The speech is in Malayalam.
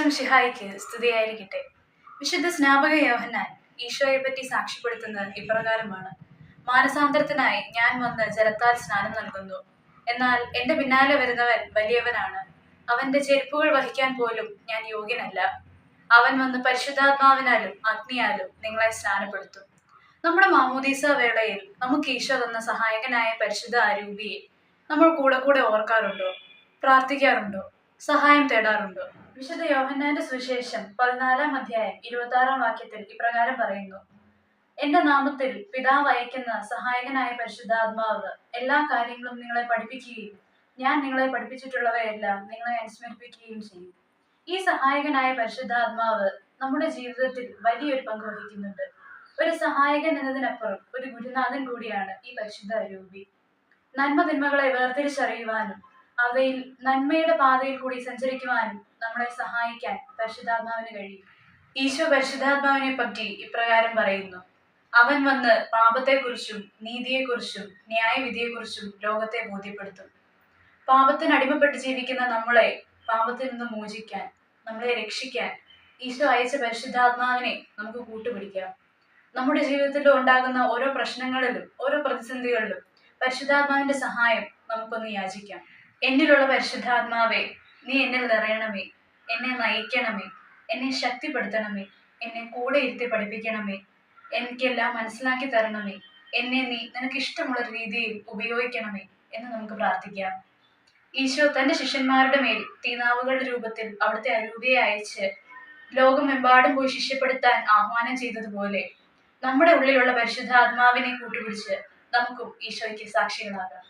മിശിഹായിക്ക് സ്തുതിയായിരിക്കട്ടെ. വിശുദ്ധ സ്നാപക യോഹന്നാൻ ഈശോയെ പറ്റി സാക്ഷ്യപ്പെടുത്തുന്നത് ഇപ്രകാരമാണ്. മാനസാന്തരത്തിനായി ഞാൻ വന്ന് ജലത്താൽ സ്നാനം നൽകുന്നു. എന്നാൽ എന്റെ പിന്നാലെ വരുന്നവൻ വലിയവനാണ്. അവന്റെ ചെരുപ്പുകൾ വഹിക്കാൻ പോലും ഞാൻ യോഗ്യനല്ല. അവൻ വന്ന് പരിശുദ്ധാത്മാവിനാലും അഗ്നിയാലും നിങ്ങളെ സ്നാനപ്പെടുത്തും. നമ്മുടെ മാമോദീസ വേളയിൽ നമുക്ക് ഈശോ തന്ന സഹായകനായ പരിശുദ്ധ ആരൂപിയെ നമ്മൾ കൂടെ കൂടെ ഓർക്കാറുണ്ടോ? പ്രാർത്ഥിക്കാറുണ്ടോ? സഹായം തേടാറുണ്ടോ? വിശുദ്ധ യോഹന്നാന്റെ സുവിശേഷം പതിനാലാം അധ്യായം ഇരുപത്തി ആറാം വാക്യത്തിൽ ഇപ്രകാരം പറയുന്നു. എന്റെ നാമത്തിൽ പിതാവ് അയക്കുന്ന സഹായകനായ പരിശുദ്ധാത്മാവ് എല്ലാ കാര്യങ്ങളും നിങ്ങളെ പഠിപ്പിക്കുകയും ഞാൻ നിങ്ങളെ പഠിപ്പിച്ചിട്ടുള്ളവയെല്ലാം നിങ്ങളെ അനുസ്മരിപ്പിക്കുകയും ചെയ്യും. ഈ സഹായകനായ പരിശുദ്ധാത്മാവ് നമ്മുടെ ജീവിതത്തിൽ വലിയൊരു പങ്ക് വഹിക്കുന്നുണ്ട്. ഒരു സഹായകൻ എന്നതിനപ്പുറം ഒരു ഗുരുനാഥൻ കൂടിയാണ് ഈ പരിശുദ്ധ രൂപി. നന്മ തിന്മകളെ വേർതിരിച്ചറിയുവാനും അവയിൽ നന്മയുടെ പാതയിൽ കൂടി സഞ്ചരിക്കുവാനും നമ്മളെ സഹായിക്കാൻ പരിശുദ്ധാത്മാവിന് കഴിയും. ഈശോ പരിശുദ്ധാത്മാവിനെ പറ്റി ഇപ്രകാരം പറയുന്നു. അവൻ വന്ന് പാപത്തെക്കുറിച്ചും നീതിയെക്കുറിച്ചും ന്യായവിധിയെക്കുറിച്ചും ലോകത്തെ ബോധ്യപ്പെടുത്തും. പാപത്തിന് അടിമപ്പെട്ട് ജീവിക്കുന്ന നമ്മളെ പാപത്തിൽ നിന്ന് മോചിക്കാൻ നമ്മളെ രക്ഷിക്കാൻ ഈശോ അയച്ച പരിശുദ്ധാത്മാവിനെ നമുക്ക് കൂട്ടുപിടിക്കാം. നമ്മുടെ ജീവിതത്തിൽ ഉണ്ടാകുന്ന ഓരോ പ്രശ്നങ്ങളിലും ഓരോ പ്രതിസന്ധികളിലും പരിശുദ്ധാത്മാവിന്റെ സഹായം നമുക്കൊന്ന് യാചിക്കാം. എന്നിലുള്ള പരിശുദ്ധാത്മാവേ നീ എന്നെ നിറയണമേ എന്നെ നയിക്കണമേ എന്നെ ശക്തിപ്പെടുത്തണമേ എന്നെ കൂടെ ഇരുത്തി പഠിപ്പിക്കണമേ എനിക്കെല്ലാം മനസ്സിലാക്കി തരണമേ എന്നെ നീ നിനക്ക് ഇഷ്ടമുള്ള രീതിയിൽ ഉപയോഗിക്കണമേ എന്ന് നമുക്ക് പ്രാർത്ഥിക്കാം. ഈശോ തന്റെ ശിഷ്യന്മാരുടെ മേൽ തീനാവുകളുടെ രൂപത്തിൽ അവിടുത്തെ അരൂപയെ അയച്ച് ലോകമെമ്പാടും പോയി ശിഷ്യപ്പെടുത്താൻ ആഹ്വാനം ചെയ്തതുപോലെ നമ്മുടെ ഉള്ളിലുള്ള പരിശുദ്ധാത്മാവിനെ കൂട്ടുപിടിച്ച് നമുക്കും ഈശോയ്ക്ക് സാക്ഷികളാകാം.